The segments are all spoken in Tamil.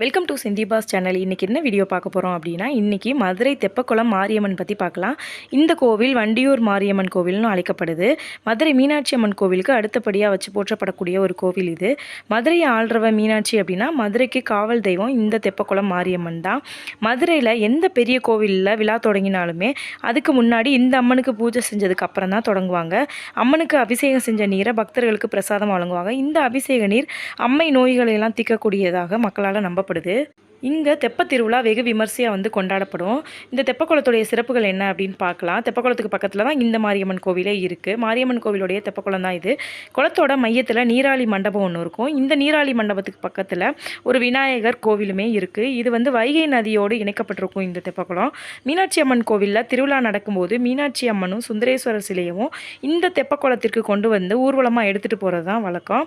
வெல்கம் டு சிந்திபாஸ் சேனல் இன்றைக்கி என்ன வீடியோ பார்க்க போகிறோம் அப்படின்னா இன்றைக்கி மதுரை தெப்பக்குளம் மாரியம்மன் பற்றி பார்க்கலாம். இந்த கோவில் வண்டியூர் மாரியம்மன் கோவில்னு அழைக்கப்படுது. மதுரை மீனாட்சி அம்மன் கோவிலுக்கு அடுத்தபடியாக வச்சு போற்றப்படக்கூடிய ஒரு கோவில் இது. மதுரையை ஆள்றவ மீனாட்சி அப்படின்னா மதுரைக்கு காவல் தெய்வம் இந்த தெப்பக்குளம் மாரியம்மன் தான். மதுரையில் எந்த பெரிய கோவிலில் விழா தொடங்கினாலுமே அதுக்கு முன்னாடி இந்த அம்மனுக்கு பூஜை செஞ்சதுக்கு அப்புறம் தான் தொடங்குவாங்க. அம்மனுக்கு அபிஷேகம் செஞ்ச நீரை பக்தர்களுக்கு பிரசாதம் வழங்குவாங்க. இந்த அபிஷேக நீர் அம்மை நோய்களையெல்லாம் தீர்க்கக்கூடியதாக மக்களால் நம்பப்படுது இங்கே தெப்பத்திருவிழா வெகு விமர்சையாக வந்து கொண்டாடப்படும். இந்த தெப்பக்குளத்துடைய சிறப்புகள் என்ன அப்படின்னு பார்க்கலாம். தெப்பக்குளத்துக்கு பக்கத்தில் தான் இந்த மாரியம்மன் கோவிலே இருக்குது மாரியம்மன் கோவிலுடைய தெப்பக்குளம் தான் இது. குளத்தோட மையத்தில் நீராளி மண்டபம் ஒன்று இருக்கும். இந்த நீராளி மண்டபத்துக்கு பக்கத்தில் ஒரு விநாயகர் கோவிலுமே இருக்குது இது வந்து வைகை நதியோடு இணைக்கப்பட்டிருக்கும் இந்த தெப்பக்குளம். மீனாட்சி அம்மன் கோவிலில் திருவிழா நடக்கும்போது மீனாட்சி அம்மனும் சுந்தரேஸ்வரர் சிலையும் இந்த தெப்பக்குளத்திற்கு கொண்டு வந்து ஊர்வலமாக எடுத்துகிட்டு போகிறது தான் வழக்கம்.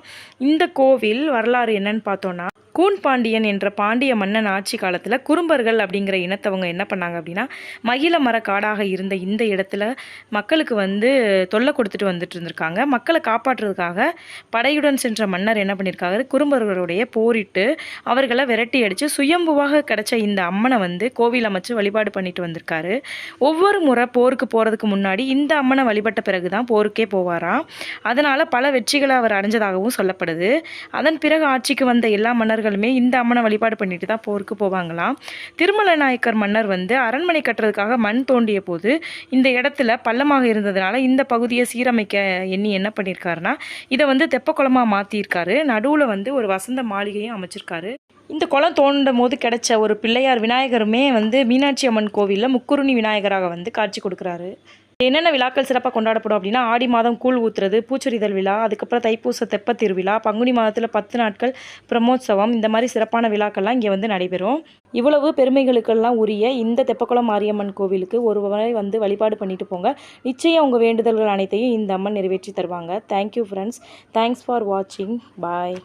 இந்த கோவில் வரலாறு என்னன்னு பார்த்தோன்னா கூன் பாண்டியன் என்ற பாண்டிய மன்னன் ஆட்சி காலத்தில் குறும்பர்கள் அப்படிங்கிற இனத்தவங்க என்ன பண்ணாங்க அப்படின்னா மகிழ மர காடாக இருந்த இந்த இடத்துல மக்களுக்கு வந்து தொல்லை கொடுத்துட்டு வந்துட்டு இருந்திருக்காங்க. மக்களை காப்பாற்றுறதுக்காக படையுடன் சென்ற மன்னர் என்ன பண்ணியிருக்காரு குறும்பர்களுடைய போரிட்டு அவர்களை விரட்டி அடித்து சுயம்புவாக கிடைச்ச இந்த அம்மனை வந்து கோவில் அமைச்சு வழிபாடு பண்ணிட்டு வந்திருக்காரு. ஒவ்வொரு முறை போருக்கு போகிறதுக்கு முன்னாடி இந்த அம்மனை வழிபட்ட பிறகு தான் போருக்கே போவாராம். அதனால் பல வெற்றிகளை அவர் அடைஞ்சதாகவும் சொல்லப்படுது. அதன் பிறகு ஆட்சிக்கு வந்த எல்லா மன்னர்களுமே இந்த அம்மனை வழிபாடு பண்ணிட்டு தான் போருக்கு போவாங்களாம். திருமல நாயக்கர் மன்னர் வந்து அரண்மனை கட்டுறதுக்காக மண் தோண்டிய போது இந்த இடத்துல பள்ளமாக இருந்ததுனால இந்த பகுதியை சீரமைக்க எண்ணி என்ன பண்ணியிருக்காருன்னா இதை வந்து தெப்பக்குளமாக மாற்றியிருக்காரு நடுவில் வந்து ஒரு வசந்த மாளிகையும் அமைச்சிருக்காரு. இந்த குளம் தோண்டும் போது கிடைச்ச ஒரு பிள்ளையார் விநாயகருமே வந்து மீனாட்சி அம்மன் கோவிலில் முக்குருணி விநாயகராக வந்து காட்சி கொடுக்குறாரு. என்னென்ன விழாக்கள் சிறப்பாக கொண்டாடப்படும் அப்படின்னா ஆடி மாதம் கூழ் ஊத்துறது பூச்சொரிதல் விழா அதுக்கப்புறம் தைப்பூச தெப்பத்திருவிழா பங்குனி மாதத்தில் பத்து நாட்கள் பிரமோத்சவம் இந்த மாதிரி சிறப்பான விழாக்கள்லாம் இங்கே வந்து நடைபெறும். இவ்வளவு பெருமைகளுக்கெல்லாம் உரிய இந்த தெப்பக்குளம் மாரியம்மன் கோவிலுக்கு ஒரு முறை வந்து வழிபாடு பண்ணிட்டு போங்க. நிச்சயம் உங்கள் வேண்டுதல்கள் அனைத்தையும் இந்த அம்மன் நிறைவேற்றி தருவாங்க. தேங்க்யூ ஃப்ரெண்ட்ஸ் தேங்க்ஸ் ஃபார் வாட்சிங் பாய்